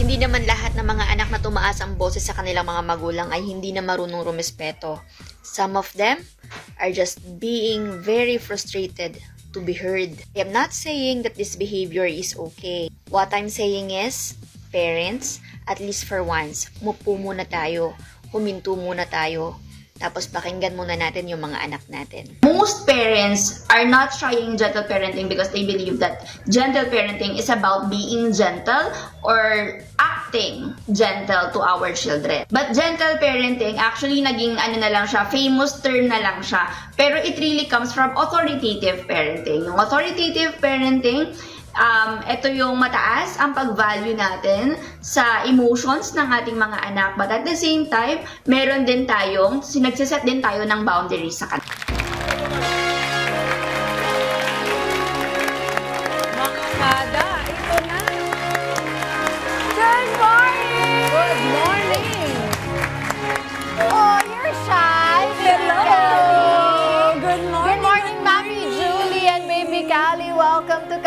Hindi naman lahat ng mga anak na tumaas ang boses sa kanilang mga magulang ay hindi na marunong rumespeto. Some of them are just being very frustrated to be heard. I am not saying that this behavior is okay. What I'm saying is, parents, at least for once, mupo muna tayo, huminto muna tayo, tapos pakinggan muna natin yung mga anak natin. Most parents are not trying gentle parenting because they believe that gentle parenting is about being gentle or acting gentle to our children. But gentle parenting, actually naging ano na lang siya, famous term na lang siya. Pero it really comes from authoritative parenting. Yung authoritative parenting, um, ito yung mataas ang pag-value natin sa emotions ng ating mga anak. But at the same time, meron din tayong, sinagsiset din tayo ng boundaries sa kanila.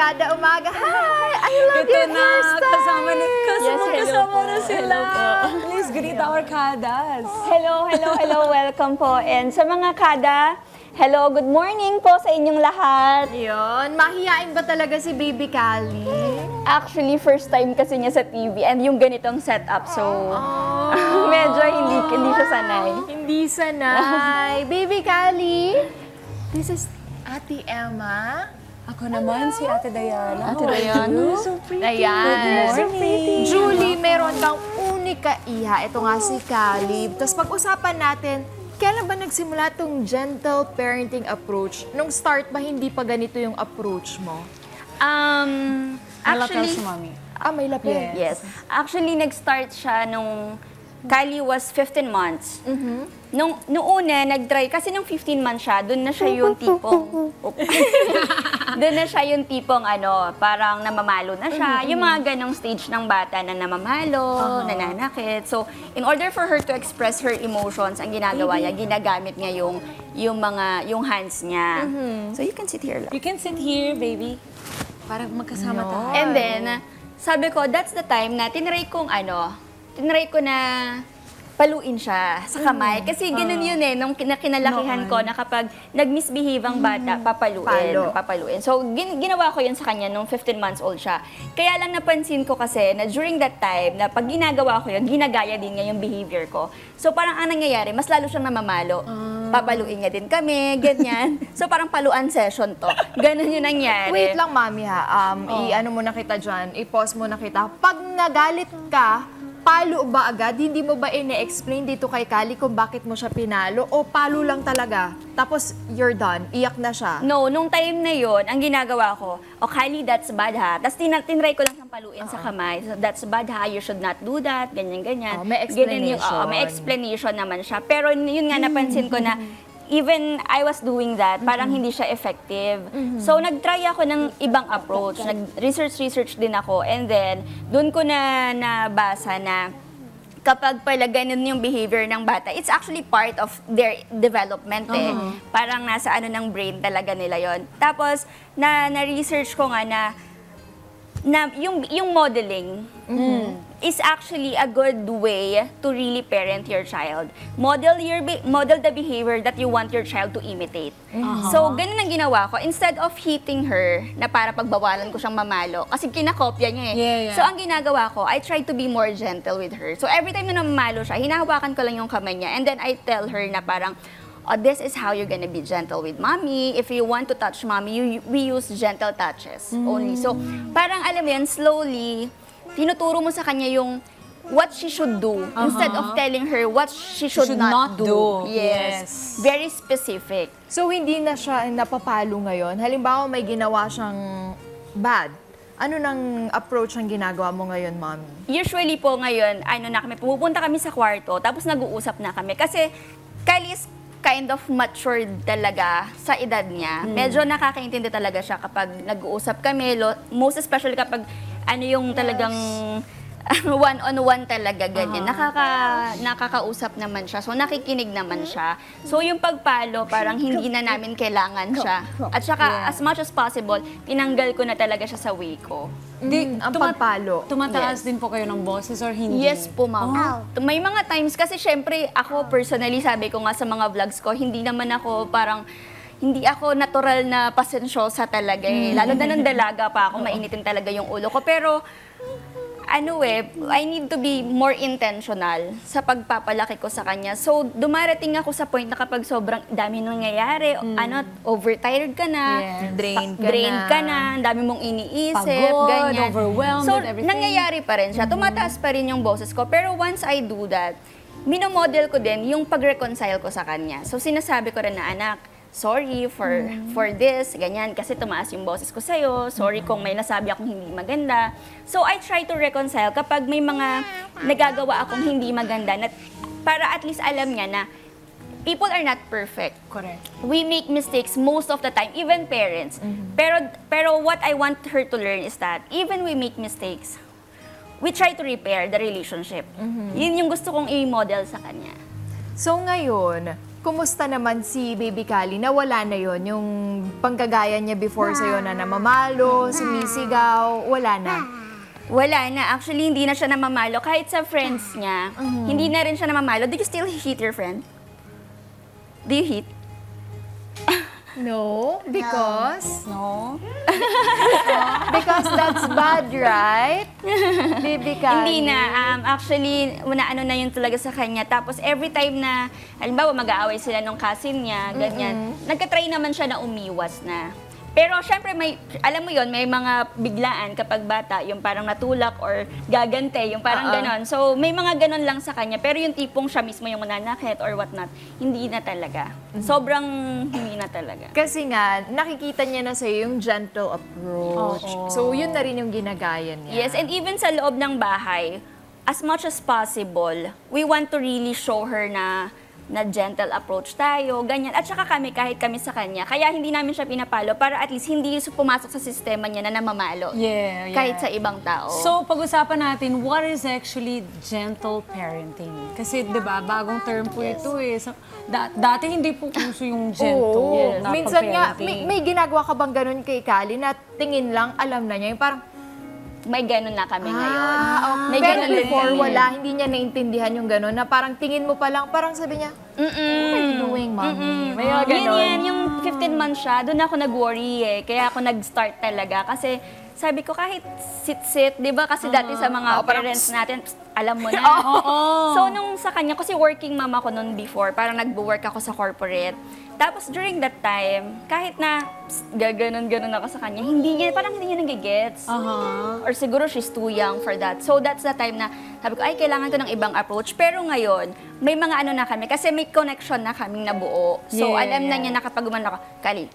Kada Umaga. Hi! I love Ito your na, hairstyle. kasama, ni, kasama, Yes, hello kasama po. na sila. Hello po. Please greet our kadas. Hello, hello, hello. Welcome po. And sa mga kada, hello, good morning po sa inyong lahat. Yun, mahihain ba talaga si Baby Callie? Actually, first time kasi niya sa TV and yung ganitong setup. So, medyo hindi, hindi siya sanay. Hindi sanay. Baby Callie, this is Ate Emma. Ako naman, si Ate Diana. Ate Diana. So pretty. Ayan. Good morning. Julie, meron bang unika iha? Ito nga si Callie. Tapos pag-usapan natin, kailan ba nagsimula tong gentle parenting approach? Nung start ba hindi pa ganito yung approach mo? Um, Actually, actually, si Mami. Ah, may lapel. yes. Actually, nag-start siya nung Kylie was 15 months. Nung, nung una, nag-try, kasi nung 15 months siya, doon na siya yung tipong, doon na siya yung tipong ano, parang namamalo na siya. Yung mga ganong stage ng bata na namamalo, nananakit. So, in order for her to express her emotions, ang ginagawa niya, ginagamit niya yung, yung mga, yung hands niya. So, you can sit here lang. You can sit here, baby. Para magkasama tayo. And then, sabi ko, that's the time na tinry kong ano, tinry ko na paluin siya sa kamay. Kasi ganun yun eh, nung kinalakihan ko na kapag nag-misbehave ang bata, papaluin. Palo. Papaluin. So, gin- ginawa ko yun sa kanya nung 15 months old siya. Kaya lang napansin ko kasi na during that time, na pag ginagawa ko yun, ginagaya din niya yung behavior ko. So, parang ang nangyayari, mas lalo siyang namamalo. Papaluin niya din kami, ganyan. so, parang paluan session to. Ganun yung nangyari. Wait lang, mami ha. Um, I-ano mo na kita dyan, i-pause mo na kita. Pag nagalit ka, palo ba agad? Hindi mo ba ine-explain dito kay Kali kung bakit mo siya pinalo? O palo lang talaga? Tapos, you're done. Iyak na siya. No, nung time na yon, ang ginagawa ko, o Kylie, that's bad ha. Tapos tin tinry ko lang siyang paluin sa kamay. So, that's bad ha, you should not do that, ganyan, ganyan. Oh, may Ganyan yung, explanation. oo, may explanation naman siya. Pero yun nga, napansin ko na, even I was doing that, parang hindi siya effective. So, nag-try ako ng ibang approach. Nag-research-research din ako. And then, doon ko na nabasa na kapag pala ganun yung behavior ng bata, it's actually part of their development eh. Parang nasa ano ng brain talaga nila yon. Tapos, na, na-research ko nga na, na yung, yung modeling is actually a good way to really parent your child. Model your be- model the behavior that you want your child to imitate. So, ganun ang ginawa ko. Instead of hitting her, na para pagbawalan ko siyang mamalo, kasi kinakopya niya eh. Yeah, yeah. So, ang ginagawa ko, I try to be more gentle with her. So, every time na namamalo siya, hinahawakan ko lang yung kamay niya. And then, I tell her na parang, oh, this is how you're gonna be gentle with mommy. If you want to touch mommy, you, we use gentle touches only. So, parang alam mo yan, slowly, tinuturo mo sa kanya yung what she should do instead of telling her what she should, should not, not do. Yes. Yes. Very specific. So, hindi na siya napapalo ngayon. Halimbawa, may ginawa siyang bad. Ano nang approach ang ginagawa mo ngayon, mami? Usually po ngayon, ano na kami, pumupunta kami sa kwarto, tapos nag-uusap na kami. Kasi Kylie is kind of matured talaga sa edad niya. Medyo nakakaintindi talaga siya kapag nag-uusap kami, lo- most especially kapag ano yung talagang one-on-one talaga ganyan. Nakaka, nakakausap naman siya. So, nakikinig naman siya. So, yung pagpalo, parang hindi na namin kailangan siya. At saka, as much as possible, tinanggal ko na talaga siya sa way ko. Di, ang tuma- pagpalo. Tumataas Yes. din po kayo ng boses or hindi? Yes po, ma'am. May mga times kasi syempre ako personally sabi ko nga sa mga vlogs ko, hindi naman ako parang hindi ako natural na pasensyosa talaga eh. Lalo na nung dalaga pa ako, mainitin talaga yung ulo ko. Pero ano eh, I need to be more intentional sa pagpapalaki ko sa kanya. So, dumarating ako sa point na kapag sobrang dami nangyayari, ano, overtired ka na, Yeah. Drained ka drained na. ka na, ang dami mong iniisip, Pagod, ganyan. overwhelmed so, with everything. nangyayari pa rin siya. Tumataas pa rin yung boses ko. Pero once I do that, minomodel ko din yung pag-reconcile ko sa kanya. So, sinasabi ko rin na, anak, sorry for for this, ganyan, kasi tumaas yung boses ko sa'yo. Sorry kung may nasabi akong hindi maganda. So, I try to reconcile kapag may mga nagagawa akong hindi maganda na para at least alam niya na people are not perfect Correct. we make mistakes most of the time, even parents. Pero pero what I want her to learn is that even we make mistakes, we try to repair the relationship. Yun yung gusto kong i-model sa kanya. So ngayon, kumusta naman si Baby Kali? Nawala na yon yung panggagaya niya before sa'yo na namamalo, sumisigaw, wala na. Wala na. Actually, hindi na siya namamalo. Kahit sa friends niya, hindi na rin siya namamalo. Do you still hit your friend? Do you hit? No, because No? because that's bad, right? Baby Kali. Hindi na. Um, actually, una ano na yun talaga sa kanya. Tapos every time na, halimbawa mag-aaway sila nung cousin niya, ganyan, nagka-try naman siya na umiwas na. Pero syempre may, alam mo yon may mga biglaan kapag bata, yung parang natulak or gagante, yung parang Oo. ganon. So may mga ganon lang sa kanya. Pero yung tipong siya mismo yung nanakit or whatnot, hindi na talaga. Sobrang hindi na talaga. Kasi nga, nakikita niya na sa'yo yung gentle approach. Oo. So, yun na rin yung ginagaya niya. Yes, and even sa loob ng bahay, as much as possible, we want to really show her na na gentle approach tayo, ganyan. At saka kami, kahit kami sa kanya. Kaya hindi namin siya pinapalo para at least hindi pumasok sa sistema niya na namamalo. Yeah, yeah. Kahit sa ibang tao. So, pag-usapan natin, what is actually gentle parenting? Kasi, di ba, bagong term po ito eh. So, da- dati hindi po uso yung gentle Oo. na Minsan nga, may, may ginagawa ka bang ganun kay Kali na tingin lang, alam na niya. Yung parang, may ganun na kami ngayon. ah, okay. May Pero ganun din before, kami. wala, hindi niya naintindihan yung ganun. Na parang tingin mo pa lang, parang sabi niya, Mm-mm. what are you doing, mommy? May mga Yun ganun. yan, yung 15 months siya, doon ako nag-worry eh. Kaya ako nag-start talaga. Kasi sabi ko kahit sit-sit, di ba? Kasi dati sa mga Oo, parang parents natin, psst, alam mo na. Oo. So nung sa kanya, kasi working mom ako noon before, parang nag-work ako sa corporate. Tapos during that time, kahit na psst, gaganon-ganon ako sa kanya, hindi niya, parang hindi niya nagigets. Aha. Or siguro she's too young for that. So that's the time na sabi ko, ay, kailangan ko ng ibang approach. Pero ngayon, may mga ano na kami, kasi may connection na kaming nabuo. So Yeah, alam na niya na kapag umano ako, Kali,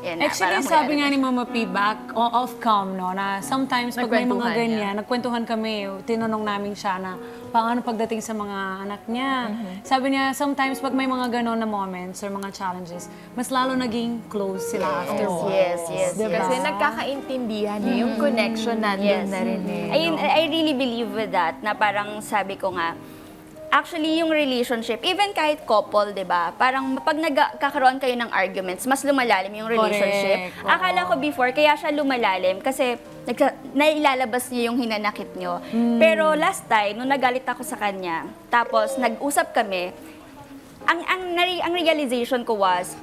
yan na, Actually, parang sabi may nga ano ni Mama P back o- off cam, no, na sometimes pag may mga Nagkwentuhan ganyan, nagkwentuhan kami, tinanong namin siya na paano pagdating sa mga anak niya. Sabi niya, sometimes pag may mga ganon na moments or mga challenges, mas lalo naging close sila afterwards. Yes, yes, Diba? Kasi nagkakaintindihan eh. Yung connection nandun Yes. na rin eh. I, no? I really believe with that, na parang sabi ko nga, actually yung relationship, even kahit couple, di ba, parang pag nagkakaroon kayo ng arguments, mas lumalalim yung relationship. Correct. Akala ko before, kaya siya lumalalim kasi nagsa- nailalabas niya yung hinanakit niyo. Hmm. Pero last time, nung nagalit ako sa kanya, tapos nag-usap kami, ang ang ang realization ko was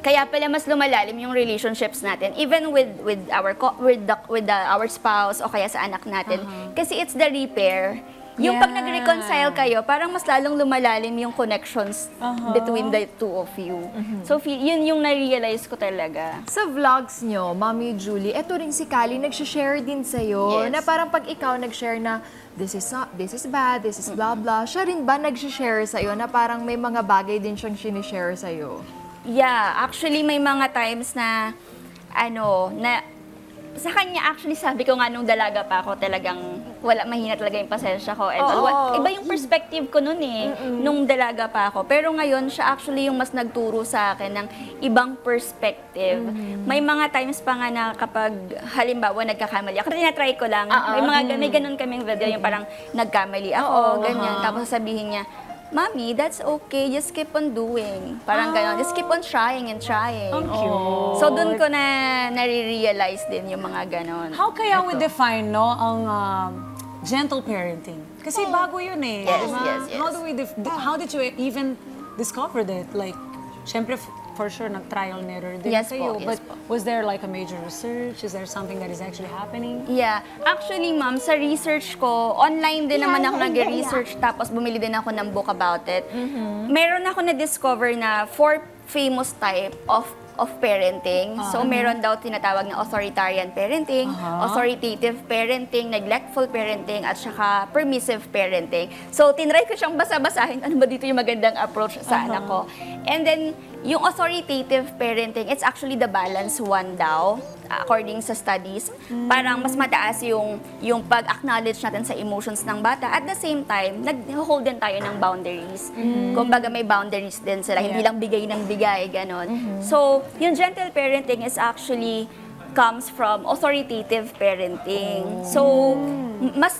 kaya pala mas lumalalim yung relationships natin even with with our with the, with the, our spouse o kaya sa anak natin kasi it's the repair yung pag Yeah. nag-reconcile kayo, parang mas lalong lumalalim yung connections Uh-huh. between the two of you. So, feel, yun yung na-realize ko talaga. Sa vlogs nyo, Mommy Julie, eto rin si Kali, nag-share din sa'yo. Yes. Na parang pag ikaw nag-share na, this is not, this is bad, this is blah blah, siya rin ba nag-share sa'yo na parang may mga bagay din siyang sinishare sa'yo? Yeah, actually may mga times na ano, na sa kanya actually sabi ko nga nung dalaga pa ako talagang wala, mahina talaga yung pasensya ko. And all. Oo. Wa- Iba yung perspective ko noon eh, nung dalaga pa ako. Pero ngayon, siya actually yung mas nagturo sa akin ng ibang perspective. May mga times pa nga na kapag, halimbawa, nagkakamali ako, tinatry ko lang. May mga, may ganun kaming video, yung parang nagkamali ako, ganyan. Tapos sabihin niya, Mommy, that's okay. Just keep on doing. Parang gano'n. Just keep on trying and trying. Ang cute. So, doon ko na nare-realize din yung mga ganon. How kaya we define, no, ang um, gentle parenting? Kasi bago yun eh. Yes, di ba? yes, yes. How do we def- how did you even discover that? Like, syempre, f- for sure, nag-trial and error din Yes kayo. po, yes But po. was there like a major research? Is there something that is actually happening? Yeah. Actually, ma'am, sa research ko, online din naman ako nag-research tapos bumili din ako ng book about it. Meron ako na-discover na four famous type of of parenting. So, meron daw tinatawag na authoritarian parenting, authoritative parenting, neglectful parenting, at saka permissive parenting. So, tinry ko siyang basa-basahin, ano ba dito yung magandang approach sa anak ko. And then, yung authoritative parenting, it's actually the balance one daw, according sa studies. Parang mas mataas yung, yung pag-acknowledge natin sa emotions ng bata. At the same time, nag-hold din tayo ng boundaries. Kumbaga may boundaries din sila, hindi lang bigay ng bigay, ganon. So, yung gentle parenting is actually comes from authoritative parenting. So, m- mas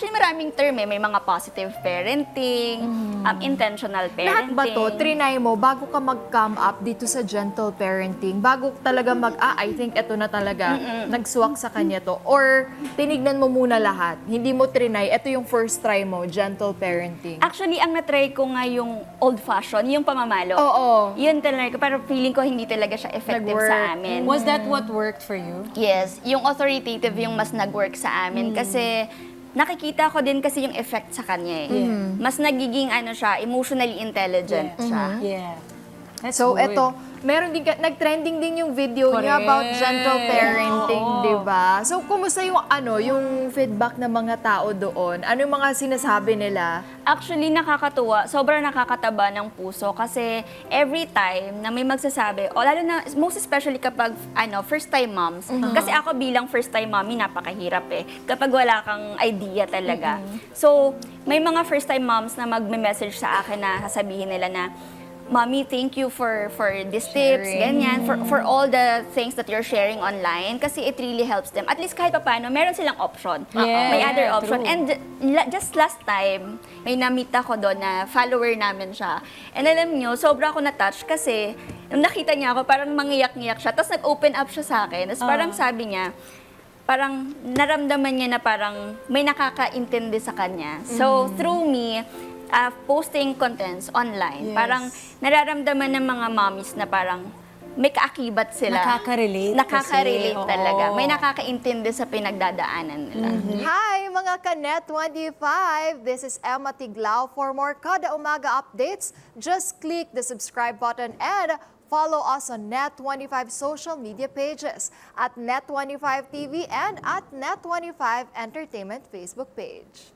actually maraming term eh. May mga positive parenting, um, intentional parenting. Lahat ba to, trinay mo bago ka mag-come up dito sa gentle parenting? Bago talaga mag, ah, I think ito na talaga, nagsuwak sa kanya to? Or tinignan mo muna lahat? Hindi mo trinay, ito yung first try mo, gentle parenting. Actually, ang natry ko nga yung old-fashioned, yung pamamalo. Oo. Yun talaga, pero feeling ko hindi talaga siya effective Nag-work. sa amin. Was that what worked for you? Yes, yung authoritative yung mas nag-work sa amin kasi nakikita ko din kasi yung effect sa kanya eh. Mas nagiging ano siya, emotionally intelligent Yeah. siya. Yeah. That's So, good. eto, meron din, nag-trending din yung video niya Correct. about gentle parenting, Oo. di ba? So, kumusta yung ano, yung feedback ng mga tao doon? Ano yung mga sinasabi nila? Actually, nakakatuwa. Sobrang nakakataba ng puso kasi every time na may magsasabi, o lalo na, most especially kapag ano, first-time moms. Kasi ako bilang first-time mommy, napakahirap eh. Kapag wala kang idea talaga. So, may mga first-time moms na magme-message sa akin na sasabihin nila na, Mommy, thank you for for these tips, ganyan, for for all the things that you're sharing online kasi it really helps them. At least kahit papaano, meron silang option. Yeah, may other option. true. And la- just last time, may na-meet ako doon na follower namin siya. And alam nyo, sobra ako na-touch kasi nung nakita niya ako, parang mangiyak-ngiyak siya. Tapos nag-open up siya sa akin. Tapos parang sabi niya, parang naramdaman niya na parang may nakakaintindi sa kanya. So, through me, uh, posting contents online, Yes. parang nararamdaman ng mga mommies na parang may kaakibat sila. Nakaka-relate Nakaka-relate kasi, talaga. oo. May nakakaintindi sa pinagdadaanan nila. Hi mga Kanet 25! This is Emma Tiglao. For more Kada Umaga updates, just click the subscribe button and follow us on Net25 social media pages at Net25 TV and at Net25 Entertainment Facebook page.